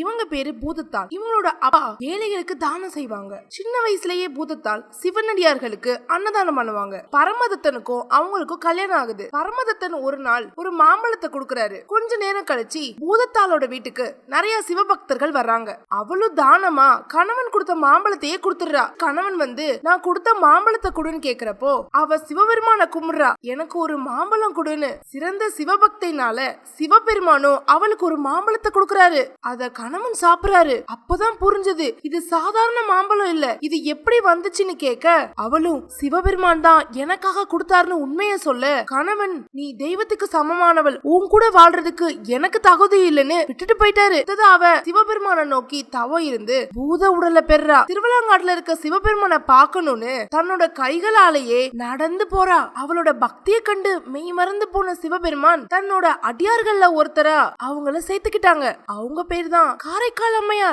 இவங்க பேரு பூதத்தால். இவங்களோட அப்பா ஏழைகளுக்கு தானம் செய்வாங்க. சின்ன வயசுலயே பூதத்தால் சிவனடியார்களுக்கு அன்னதானம் பண்ணுவாங்க. பரமதத்தனுக்கும் அவங்களுக்கும் கல்யாணம் ஆகுது. பரமதத்தன் ஒரு நாள் ஒரு மாம்பழத்தை கொடுக்கறாரு. கொஞ்ச நேரம் கழிச்சு பூதத்தாலோட வீட்டுக்கு நிறைய சிவபக்தர்கள் வர்றாங்க. அவளும் தானமா? கணவன் கொடுத்த மாம்பழத்தையே கொடுத்துடுறா. கணவன் வந்து நான் கொடுத்த மாம்பழத்தை கொடுன்னு கேக்குறப்போ அவ சிவபெருமான கும்பிடுறா. எனக்கு ஒரு மாம்பழம் கொடுன்னு. சிறந்த சிவபக்தினால சிவபெருமானும் அவளுக்கு ஒரு மாம்பழத்தை கொடுக்கறாரு. அத கணவன் சாப்பிடுறாரு. அப்பதான் புரிஞ்சது இது சாதாரண மாம்பழம் இல்ல இது எப்படி வந்துச்சுன்னு கேட்க அவளும் சிவபெருமான் தான் எனக்காக கொடுத்தாருன்னு உண்மைய சொல்ல கணவன் நீ தெய்வத்துக்கு சமமானவள் உன் கூட வாழ்றதுக்கு எனக்கு தகுதி இல்லைன்னு விட்டுட்டு போயிட்டாரு. அவ சிவபெருமான நோக்கி தவம் இருந்து பூத உடலை பெறா திருவிழாங்காட்டுல இருக்க சிவபெருமான பார்க்கணும்னு தன்னோட கைகளாலேயே நடந்து போறா. அவளோட பக்திய கண்டு மெய் மறந்து போன சிவபெருமான் தன்னோட அடியார்கள்ல ஒருத்தரா அவங்கள சேர்த்துக்கிட்டாங்க. அவங்க பேர் தான் காரைக்கால் அம்மையார்.